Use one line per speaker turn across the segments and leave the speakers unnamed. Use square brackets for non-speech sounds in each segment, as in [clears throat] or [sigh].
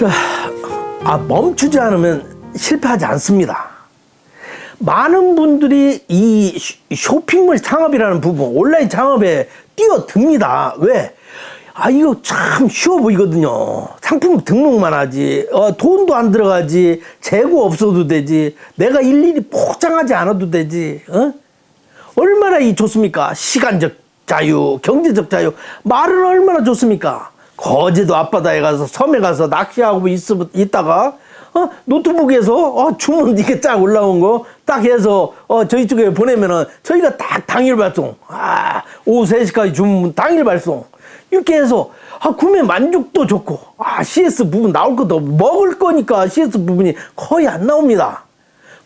자, 아, 멈추지 않으면 실패하지 않습니다. 많은 분들이 이 쇼- 쇼핑몰 창업이라는 부분, 온라인 창업에 뛰어듭니다. 왜? 아, 이거 참 쉬워 보이거든요. 상품 등록만 하지, 어, 돈도 안 들어가지, 재고 없어도 되지, 내가 일일이 포장하지 않아도 되지, 어? 얼마나 이 좋습니까? 시간적 자유, 경제적 자유, 말은 얼마나 좋습니까? 거제도 앞바다에 가서 섬에 가서 낚시하고 있, 있다가 어? 노트북에서 어, 주문 이렇게 쫙 올라온 거 딱 해서 어, 저희 쪽에 보내면은 저희가 딱 당일 발송. 아, 오후 3시까지 주문 당일 발송. 이렇게 해서 아, 구매 만족도 좋고 아, CS 부분 나올 것도 먹을 거니까 CS 부분이 거의 안 나옵니다.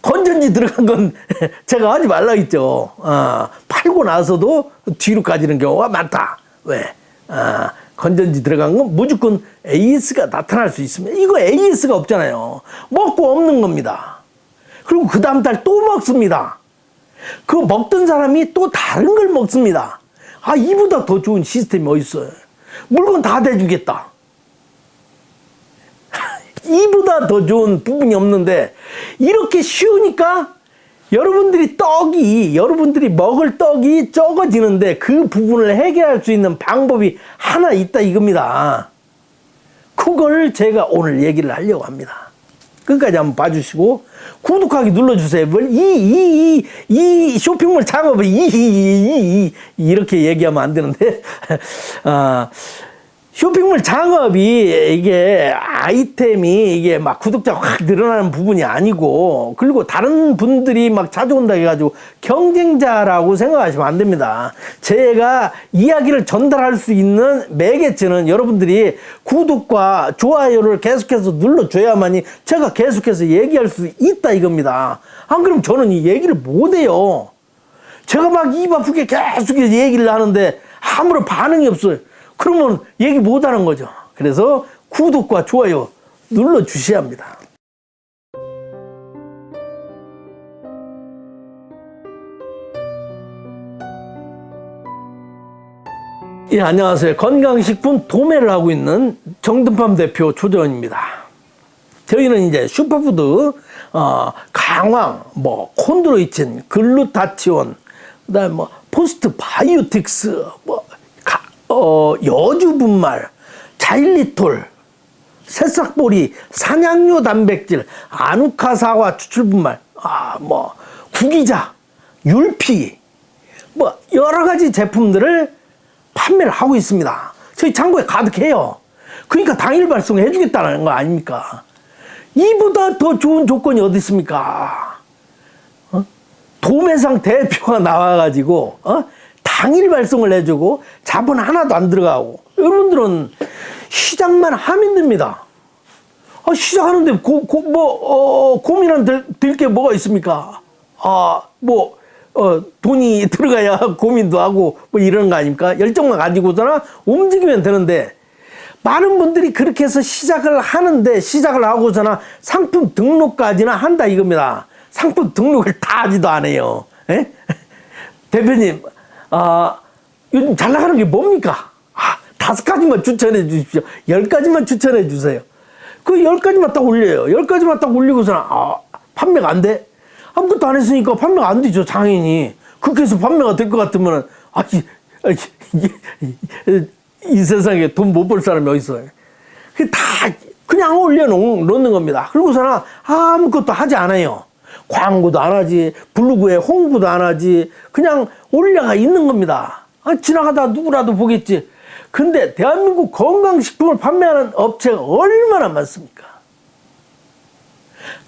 건전지 들어간 건 [laughs] 제가 하지 말라 했죠. 아, 팔고 나서도 뒤로 까지는 경우가 많다. 왜? 아, 건전지 들어간 건 무조건 AS가 나타날 수 있습니다. 이거 AS가 없잖아요. 먹고 없는 겁니다. 그리고 그 다음 달 또 먹습니다. 그 먹던 사람이 또 다른 걸 먹습니다. 아, 이보다 더 좋은 시스템이 어딨어요. 물건 다 대주겠다. [laughs] 이보다 더 좋은 부분이 없는데 이렇게 쉬우니까 여러분들이 떡이 여러분들이 먹을 떡이 적어지는데 그 부분을 해결할 수 있는 방법이 하나 있다 이겁니다. 그걸 제가 오늘 얘기를 하려고 합니다. 끝까지 한번 봐주시고 구독하기 눌러주세요. 뭘이이 이 이 쇼핑몰 창업을 이이 이 이렇게 얘기하면 안 되는데 아 쇼핑몰 창업이 이게 아이템이 이게 막 구독자가 확 늘어나는 부분이 아니고 그리고 다른 분들이 막 찾아온다 해가지고 경쟁자라고 생각하시면 안 됩니다. 제가 이야기를 전달할 수 있는 매개체는 여러분들이 구독과 좋아요를 계속해서 눌러줘야만이 제가 계속해서 얘기할 수 있다 이겁니다. 안 그럼 저는 이 얘기를 못해요. 제가 막 입 아프게 계속 얘기를 하는데 아무런 반응이 없어요. 그러면 얘기 못 하는 거죠. 그래서 구독과 좋아요 눌러 주셔야 합니다. 예, 안녕하세요. 건강식품 도매를 하고 있는 정든팜 대표 조정원입니다. 저희는 이제 슈퍼푸드, 어, 강황, 뭐, 콘드로이친, 글루타치온, 그 다음에 뭐, 포스트 바이오틱스, 뭐, 가- 어, 여주 분말, 자일리톨, 새싹보리, 산양류 단백질, 아누카사와 추출 분말, 아, 뭐, 구기자, 율피, 뭐, 여러 가지 제품들을 판매를 하고 있습니다. 저희 창고에 가득해요. 그러니까 당일 발송해 주겠다는 거 아닙니까? 이보다 더 좋은 조건이 어디 있습니까? 어? 도매상 대표가 나와가지고 어? 당일 발송을 해주고 자본 하나도 안 들어가고 여러분들은 시작만 하면 됩니다. 아, 시작하는데 고, 고, 뭐 어, 고민한 들게 뭐가 있습니까? 아, 뭐 어, 돈이 [laughs] 들어가야 고민도 하고 뭐 이런 거 아닙니까? 열정만 가지고서나 움직이면 되는데 많은 분들이 그렇게 해서 시작을 하는데 시작을 하고서나 상품 등록까지는 한다 이겁니다. 상품 등록을 다 하지도 않아요. 예? [laughs] 대표님, 아, 요즘 잘 나가는 게 뭡니까? 아, 다섯 가지만 추천해 주십시오. 열 가지만 추천해 주세요. 그 열 가지만 딱 올려요. 열 가지만 딱 올리고서는, 아, 판매가 안 돼? 아무것도 안 했으니까 판매가 안 되죠, 당연히. 그렇게 해서 판매가 될 것 같으면은, 아, 이, 아, 이, 이, 이, 이 세상에 돈 못 벌 사람이 어딨어요. 그다 그냥 올려놓는 겁니다. 그러고서는 아무것도 하지 않아요. 광고도 안 하지, 블로그에 홍보도 안 하지, 그냥 올려가 있는 겁니다. 아, 지나가다 누구라도 보겠지. 근데 대한민국 건강식품을 판매하는 업체가 얼마나 많습니까?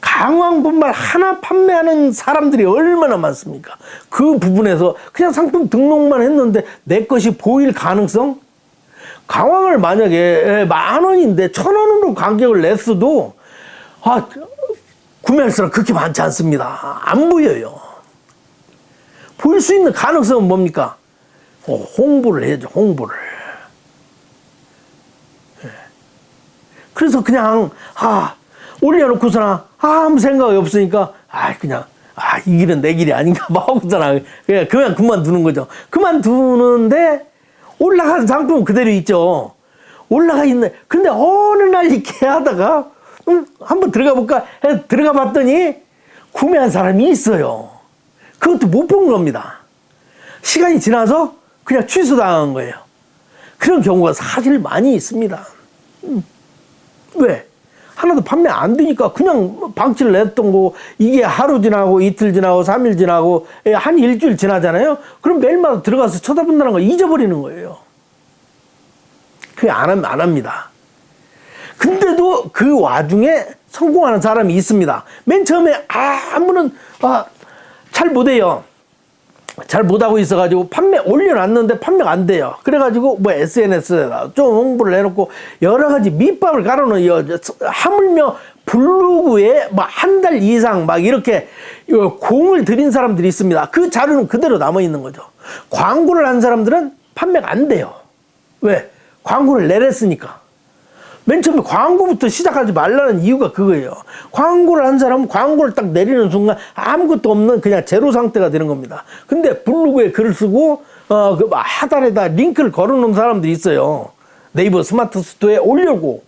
강황분말 하나 판매하는 사람들이 얼마나 많습니까? 그 부분에서 그냥 상품 등록만 했는데 내 것이 보일 가능성? 강황을 만약에 만 원인데 천 원으로 가격을 냈어도 아 구매할 사람 그렇게 많지 않습니다. 안 보여요. 보일 수 있는 가능성은 뭡니까? 어, 홍보를 해야죠. 홍보를. 예. 그래서 그냥 아 올려놓고서나 아무 생각이 없으니까 아 그냥 아 이 길은 내 길이 아닌가 막 하고서나 그냥 그냥 그만두는 거죠. 그만두는데 올라간 상품은 그대로 있죠. 올라가 있네. 근데 어느 날 이렇게 하다가 음, 한번 들어가 볼까 들어가 봤더니 구매한 사람이 있어요. 그것도 못 본 겁니다. 시간이 지나서 그냥 취소당한 거예요. 그런 경우가 사실 많이 있습니다. 음. 왜? 하나도 판매 안 되니까 그냥 방치를 냈던 거 이게 하루 지나고 이틀 지나고 삼일 지나고 예, 한 일주일 지나잖아요. 그럼 매일마다 들어가서 쳐다본다는 거 잊어버리는 거예요. 그게 안, 함- 안 합니다. 근데도 그 와중에 성공하는 사람이 있습니다. 맨 처음에 아무런 아, 잘 못해요. 잘 못하고 있어가지고 판매 올려놨는데 판매가 안 돼요. 그래가지고 뭐 SNS에다 좀 홍보를 해놓고 여러 가지 밑밥을 깔아놓어요. 하물며 블로그에 뭐한달 이상 막 이렇게 요 공을 들인 사람들이 있습니다. 그 자료는 그대로 남아 있는 거죠. 광고를 한 사람들은 판매가 안 돼요. 왜? 광고를 내렸으니까. 맨 처음에 광고부터 시작하지 말라는 이유가 그거예요. 광고를 한 사람은 광고를 딱 내리는 순간 아무것도 없는 그냥 제로 상태가 되는 겁니다. 근데 블로그에 글을 쓰고, 어, 그 하단에다 링크를 걸어 놓은 사람들이 있어요. 네이버 스마트 스토어에 올려고.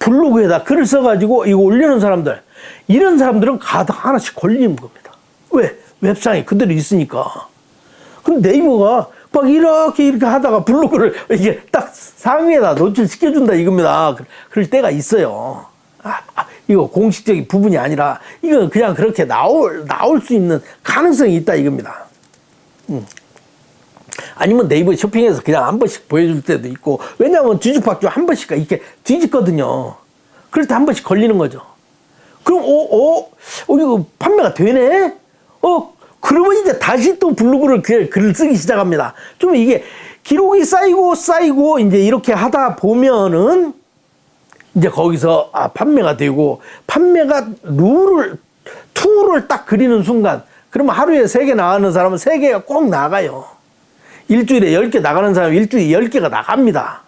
블로그에다 글을 써가지고 이거 올리는 사람들. 이런 사람들은 가득 하나씩 걸리는 겁니다. 왜? 웹상에 그대로 있으니까. 근데 네이버가 막 이렇게 이렇게 하다가 블로그를 이게 딱 상위에다 노출시켜준다 이겁니다. 그- 그럴 때가 있어요. 아, 아, 이거 공식적인 부분이 아니라 이거 그냥 그렇게 나올 나올 수 있는 가능성이 있다 이겁니다. 음. 아니면 네이버 쇼핑에서 그냥 한 번씩 보여줄 때도 있고 왜냐하면 뒤죽박죽 한 번씩 이렇게 뒤집거든요. 그럴 때 한 번씩 걸리는 거죠. 그럼 어, 어, 어 이거 판매가 되네? 어, 그러면 이제 다시 또 블로그를 글, 글을 쓰기 시작합니다. 좀 이게 기록이 쌓이고 쌓이고 이제 이렇게 하다 보면은 이제 거기서 아 판매가 되고 판매가 룰을 툴을 딱 그리는 순간 그러면 하루에 세 개 나가는 사람은 세 개가 꼭 나가요. 일주일에 열 개 나가는 사람 은 일주일에 열 개가 나갑니다.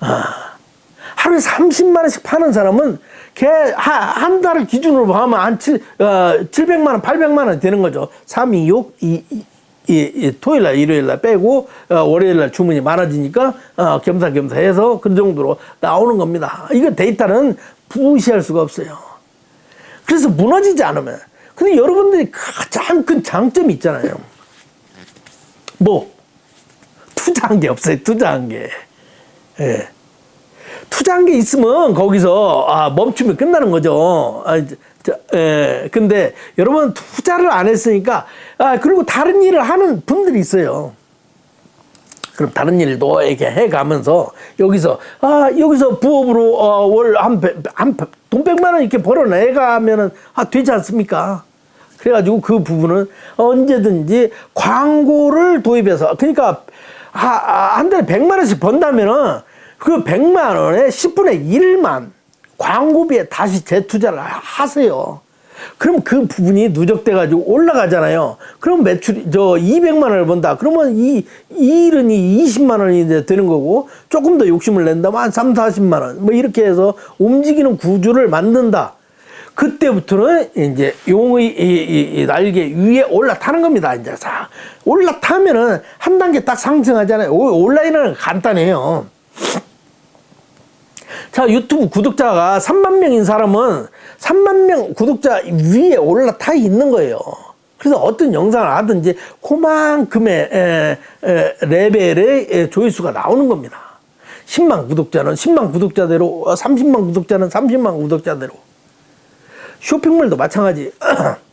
아, 하루에 30만 원씩 파는 사람은 걔한 달을 기준으로 하면 한 7, 어, 700만 원, 800만 원 되는 거죠. 3, 2, 6, 2, 2, 이, 이 토요일 날, 일요일 날 빼고 어, 월요일 날 주문이 많아지니까 어, 겸사겸사 해서 그 정도로 나오는 겁니다. 이거 데이터는 무시할 수가 없어요. 그래서 무너지지 않으면. 근데 여러분들이 가장 큰 장점이 있잖아요. 뭐 투자한 게 없어요. 투자한 게. 예. 투자한 게 있으면 거기서 아, 멈추면 끝나는 거죠. 아, 저, 예. 근데 여러분 투자를 안 했으니까 아, 그리고 다른 일을 하는 분들이 있어요. 그럼 다른 일도 이렇게 해 가면서 여기서 아 여기서 부업으로 어, 월한한돈 백만 원 이렇게 벌어내 가면은 아 되지 않습니까? 그래가지고 그 부분은 언제든지 광고를 도입해서 그러니까 아, 아, 한 달에 백만 원씩 번다면은 그 백만 원에 10분의 1만 광고비에 다시 재투자를 하- 하세요. 그럼 그 부분이 누적돼 가지고 올라가잖아요. 그럼 매출이 저 200만 원을 번다. 그러면 이, 이 일은 이 20만 원이 이제 되는 거고 조금 더 욕심을 낸다면 한 3, 40만 원. 뭐 이렇게 해서 움직이는 구조를 만든다. 그때부터는 이제 용의 이, 이, 이 날개 위에 올라타는 겁니다. 이제 자 올라타면은 한 단계 딱 상승하잖아요. 오- 온라인은 간단해요. 자, 유튜브 구독자가 3만 명인 사람은 3만 명 구독자 위에 올라타 있는 거예요. 그래서 어떤 영상을 하든지 그만큼의 에, 에, 레벨의 에, 조회수가 나오는 겁니다. 10만 구독자는 10만 구독자대로, 어, 30만 구독자는 30만 구독자대로. 쇼핑몰도 마찬가지. [clears throat]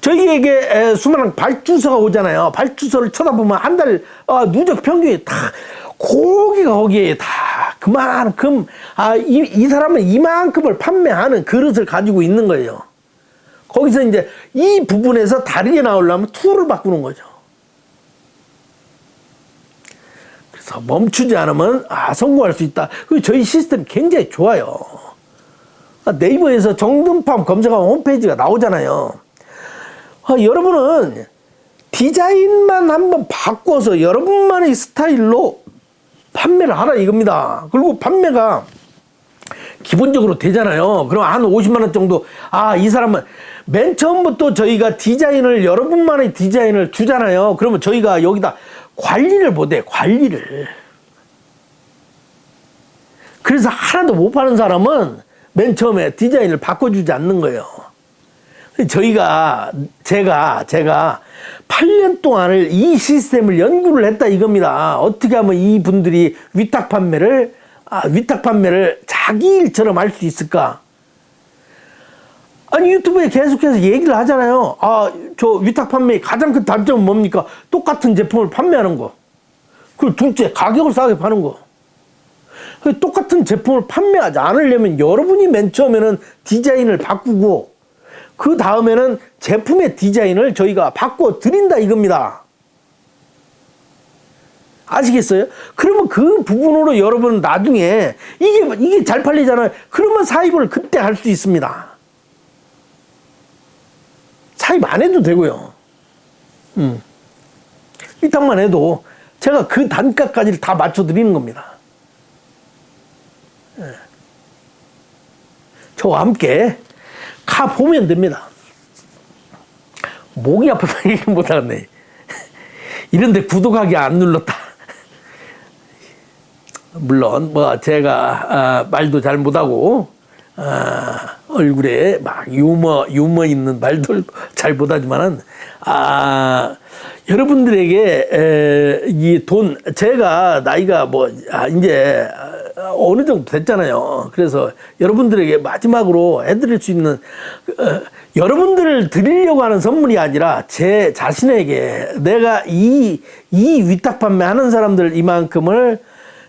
저희에게 에, 수많은 발주서가 오잖아요. 발주서를 쳐다보면 한달 어, 누적 평균이 다 고기가 거기에 다 그만큼 아, 이, 이 사람은 이만큼을 판매하는 그릇을 가지고 있는 거예요. 거기서 이제 이 부분에서 다르게 나오려면 툴을 바꾸는 거죠. 그래서 멈추지 않으면 아 성공할 수 있다. 그 저희 시스템 굉장히 좋아요. 아, 네이버에서 정든팜 검색하면 홈페이지가 나오잖아요. 아, 여러분은 디자인만 한번 바꿔서 여러분만의 스타일로 판매를 하라 이겁니다. 그리고 판매가 기본적으로 되잖아요. 그럼 한 50만 원 정도 아 이 사람은 맨 처음부터 저희가 디자인을 여러분만의 디자인을 주잖아요. 그러면 저희가 여기다 관리를 못해 관리를. 그래서 하나도 못 파는 사람은 맨 처음에 디자인을 바꿔주지 않는 거예요. [laughs] 저희가 제가 제가 8년 동안을 이 시스템을 연구를 했다 이겁니다. 어떻게 하면 이 분들이 위탁 판매를 아, 위탁 판매를 자기 일처럼 할 수 있을까? 아니 유튜브에 계속해서 얘기를 하잖아요. 아, 저 위탁 판매의 가장 큰 단점은 뭡니까? 똑같은 제품을 판매하는 거. 그리고 둘째 가격을 싸게 파는 거. 그 똑같은 제품을 판매하지 않으려면 여러분이 맨 처음에는 디자인을 바꾸고 그 다음에는 제품의 디자인을 저희가 바꿔 드린다 이겁니다. 아시겠어요? 그러면 그 부분으로 여러분 나중에 이게 이게 잘 팔리잖아요. 그러면 사입을 그때 할 수 있습니다. 사입 안 해도 되고요. 음. 위탁만 해도 제가 그 단가까지 다 맞춰 드리는 겁니다. 예. 저와 함께 가 보면 됩니다. 목이 아파서 [laughs] 얘기 못하네. 이런데 구독하기 안 눌렀다. 물론 뭐 제가 아, 말도 잘 못하고 아, 얼굴에 막 유머 유머 있는 말도 잘 못하지만은 아 여러분들에게 이 돈 제가 나이가 뭐 아, 이제 어느 정도 됐잖아요. 그래서 여러분들에게 마지막으로 해드릴 수 있는 어, 여러분들을 드리려고 하는 선물이 아니라 제 자신에게 내가 이 이 위탁 판매하는 사람들 이만큼을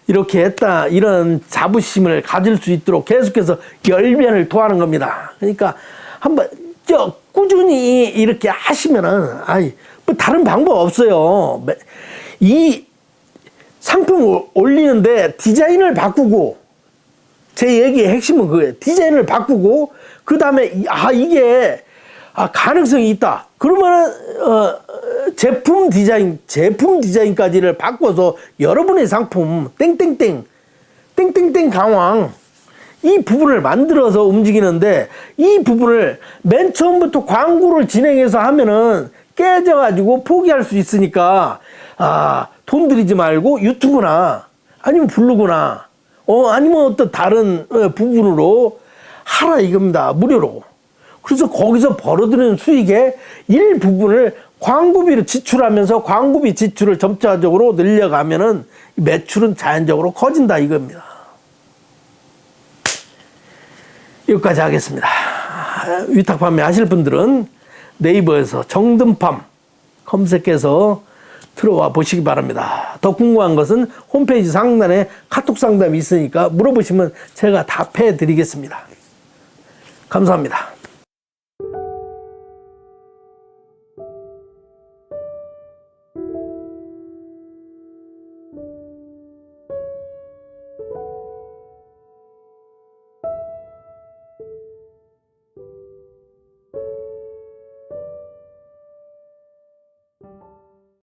이렇게 했다 이런 자부심을 가질 수 있도록 계속해서 열변을 토하는 겁니다. 그러니까 한번 저 꾸준히 이렇게 하시면은 아이 뭐 다른 방법 없어요. 이 상품을 올리는데 디자인을 바꾸고 제 얘기의 핵심은 그거예요. 디자인을 바꾸고 그 다음에 아 이게 아 가능성이 있다. 그러면은 어 제품 디자인 제품 디자인까지를 바꿔서 여러분의 상품 땡땡땡 땡땡땡 강황 이 부분을 만들어서 움직이는데 이 부분을 맨 처음부터 광고를 진행해서 하면은 깨져가지고 포기할 수 있으니까 아 돈 들이지 말고 유튜브나 아니면 블로그나 어 아니면 어떤 다른 어, 부분으로 하라 이겁니다 무료로 그래서 거기서 벌어들이는 수익의 일부분을 광고비로 지출하면서 광고비 지출을 점차적으로 늘려가면은 매출은 자연적으로 커진다 이겁니다. 여기까지 하겠습니다. 위탁 판매 하실 분들은 네이버에서 정든팜 검색해서 들어와 보시기 바랍니다. 더 궁금한 것은 홈페이지 상단에 카톡 상담이 있으니까 물어보시면 제가 답해 드리겠습니다. 감사합니다.